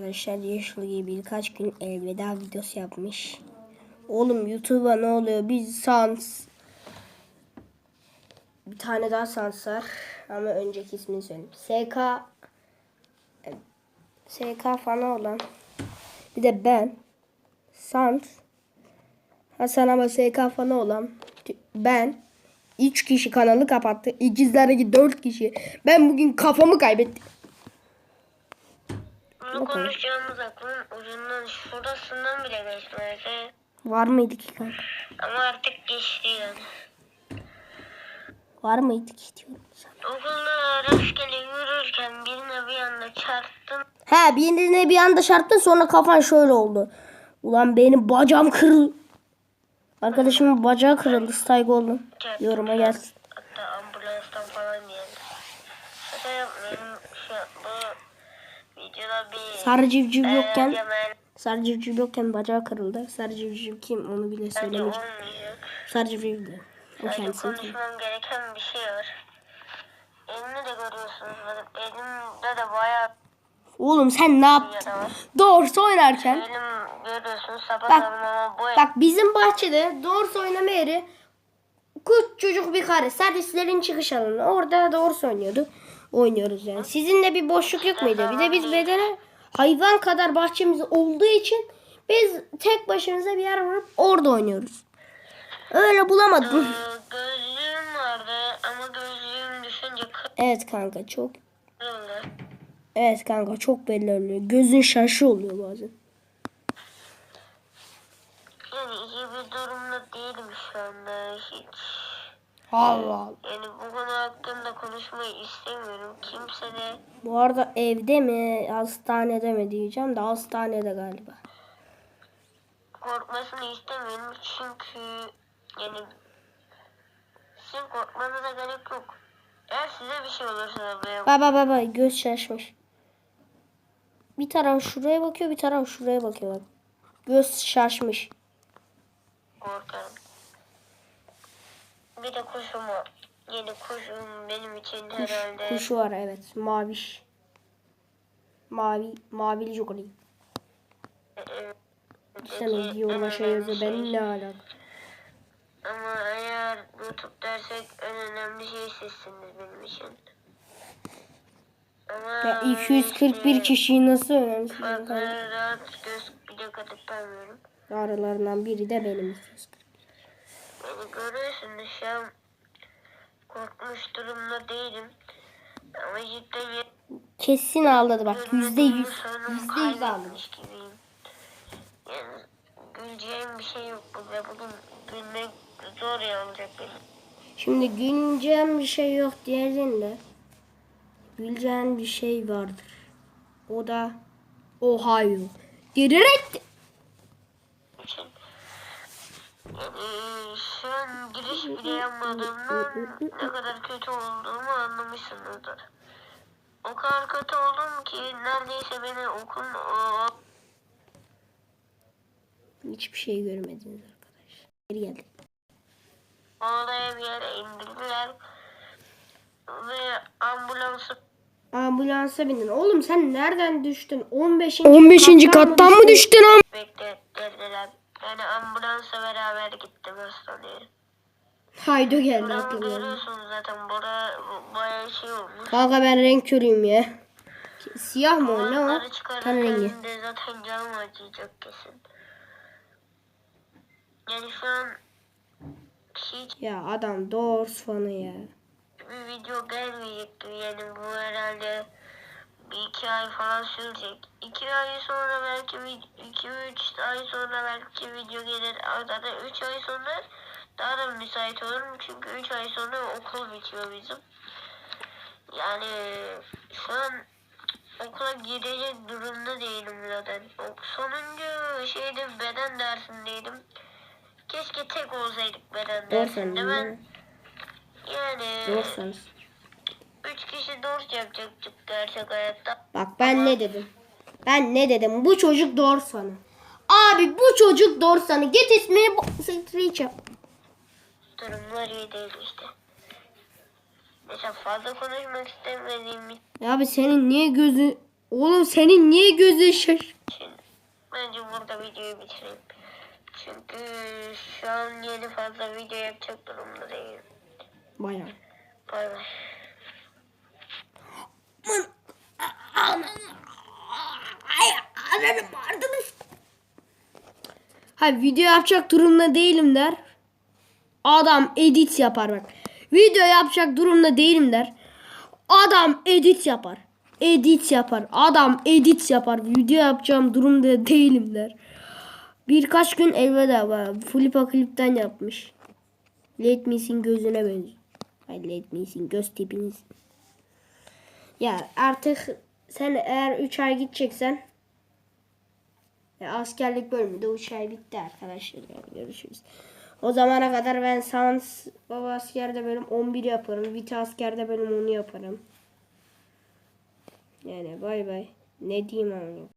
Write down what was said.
Arkadaşlar Yeşil gibi birkaç gün elveda videosu yapmış. Oğlum YouTube'a ne oluyor? Biz sans. Bir tane daha sans var. Ama önceki ismini söyleyeyim. SK SK falan olan. Bir de ben. Sans. Hasan ama SK falan olan. Ben. 3 kişi kanalı kapattı. İkizlerdeki 4 kişi. Ben bugün kafamı kaybettim. Bunu konuşacağımız aklın ucundan şurasından bile geçmedi. Var mıydı ki kanka? Ama artık geçti yani. Var mıydı ki diyorum sana. Okulda rastgele yürürken birine bir anda çarptım. He birine bir anda çarptın sonra kafan şöyle oldu. Ulan benim bacağım kırıldı. Arkadaşımın bacağı kırıldı. Saygı olun. Yoruma gelsin. Hatta ambulanstan falan yani. Şaka yapmıyorum. Şu bu videoda bir Sarı civciv yokken Egemen Sarı civciv yokken bacağı kırıldı. Sarı civciv kim onu bile söylemeyeceğim. Sarı civciv de. O Sadece kendisi. konuşmam gereken bir şey var. Elini de görüyorsunuz. Elimde de bayağı Oğlum sen ne yaptın? Doğrusu oynarken. Elim görüyorsunuz sapat Bak, ama bu Bak bizim bahçede doğrusu oynama yeri küçücük bir kare. Servislerin çıkış alanı. Orada doğrusu oynuyordu. Oynuyoruz yani. Sizinle bir boşluk yok muydu? Bir de biz bedene hayvan kadar bahçemiz olduğu için biz tek başımıza bir yer vurup orada oynuyoruz. Öyle bulamadım. Ee, gözlüğüm vardı ama gözlüğüm düşünce Evet kanka çok. Evet kanka çok belli oluyor. Gözün şaşı oluyor bazen. Yani iyi bir durumda değilim şu anda hiç. Allah Allah. Yani bu konu hakkında konuşmayı istemiyorum. Kimse de Bu arada evde mi hastanede mi diyeceğim de hastanede galiba. korkmasını istemiyorum çünkü yani sizin korkmanıza gerek yok. Eğer size bir şey olursa böyle Baba baba göz şaşmış. Bir taraf şuraya bakıyor bir taraf şuraya bakıyor bak. Göz şaşmış. korkarım. Bir de kuşum var. Yeni kuşum benim için Kuş, herhalde. kuşu var evet maviş. Mavi mavili e, Sen o diyor şey yazıyor ben ne alaka. Ama eğer YouTube dersek en önemli şey sizsiniz benim için. Ama Ya 241 işte kişiyi nasıl önemsiz Fazla rahat göz bile katıp. Aralarından biri de benim 241. Beni görüyorsunuz şu an korkmuş durumda değilim. Ama cidden Kesin ağladı bak yüzde yüz. Yüzde yüz ağladı. gibiyim. Yani güleceğim bir şey yok burada. Bugün gülmek zor ya olacak benim. Şimdi güleceğim bir şey yok diyeceksin de güleceğin bir şey vardır. O da Ohio. Direkt için. Yani şu an giriş bile yapmadığımdan ne kadar kötü olduğumu anlamışsınızdır. O kadar kötü oldum ki neredeyse beni okulun o, hiçbir şey görmediniz arkadaşlar. Geri geldik. odaya bir yere indirdiler. Ve ambulansı Ambulansa bindin. Oğlum sen nereden düştün? 15. 15. kattan mı düştün am? beklettirdiler. Yani ambulansla beraber gittim hastaneye. Haydo geldi Buramı aklıma. görüyorsunuz zaten. Bura bayağı şey olmuş. Kanka ben renk körüyüm ya. Siyah mı o ne o? Onları çıkarırken rengi. de zaten canım acıyacak kesin. Yani şu an hiç Ya adam Doors fanı ya. bir video gelmeyecekti. Yani bu herhalde iki ay falan sürecek. İki ay sonra belki iki üç ay sonra belki video gelir. Zaten üç ay sonra daha da müsait olurum. Çünkü üç ay sonra okul bitiyor bizim. Yani şu an okula gidecek durumda değilim zaten. Sonuncu şeyde beden dersindeydim. Keşke tek olsaydık beden dersinde. Ben yani fanı. Üç kişi dors yapacaktık gerçek hayatta. Bak ben ne dedim? Ben ne dedim? Bu çocuk Doors fanı. Abi bu çocuk Doors fanı. Git ismini bu... Street yap. Durumlar iyi değil işte. Mesela fazla konuşmak istemediğim Ya abi senin niye gözü Oğlum senin niye gözün şaş? Şimdi bence burada videoyu bitireyim. Çünkü şu an yeni fazla video yapacak durumda değilim. Bayağı. Bay bay. Ha video yapacak durumda değilim der. Adam edit yapar bak. Video yapacak durumda değilim der. Adam edit yapar. Edit yapar. Adam edit yapar. Video yapacağım durumda değilim der. Birkaç gün elveda var. Flipa klipten yapmış. Let Me'sin gözüne benziyor. Ay Let Me'sin göz tipiniz. Ya artık sen eğer 3 ay gideceksen ya askerlik bölümü de 3 ay bitti arkadaşlar. Yani görüşürüz. O zamana kadar ben Sans Baba askerde bölüm 11 yaparım. Vita askerde bölüm 10 yaparım. Yani bay bay. Ne diyeyim ama.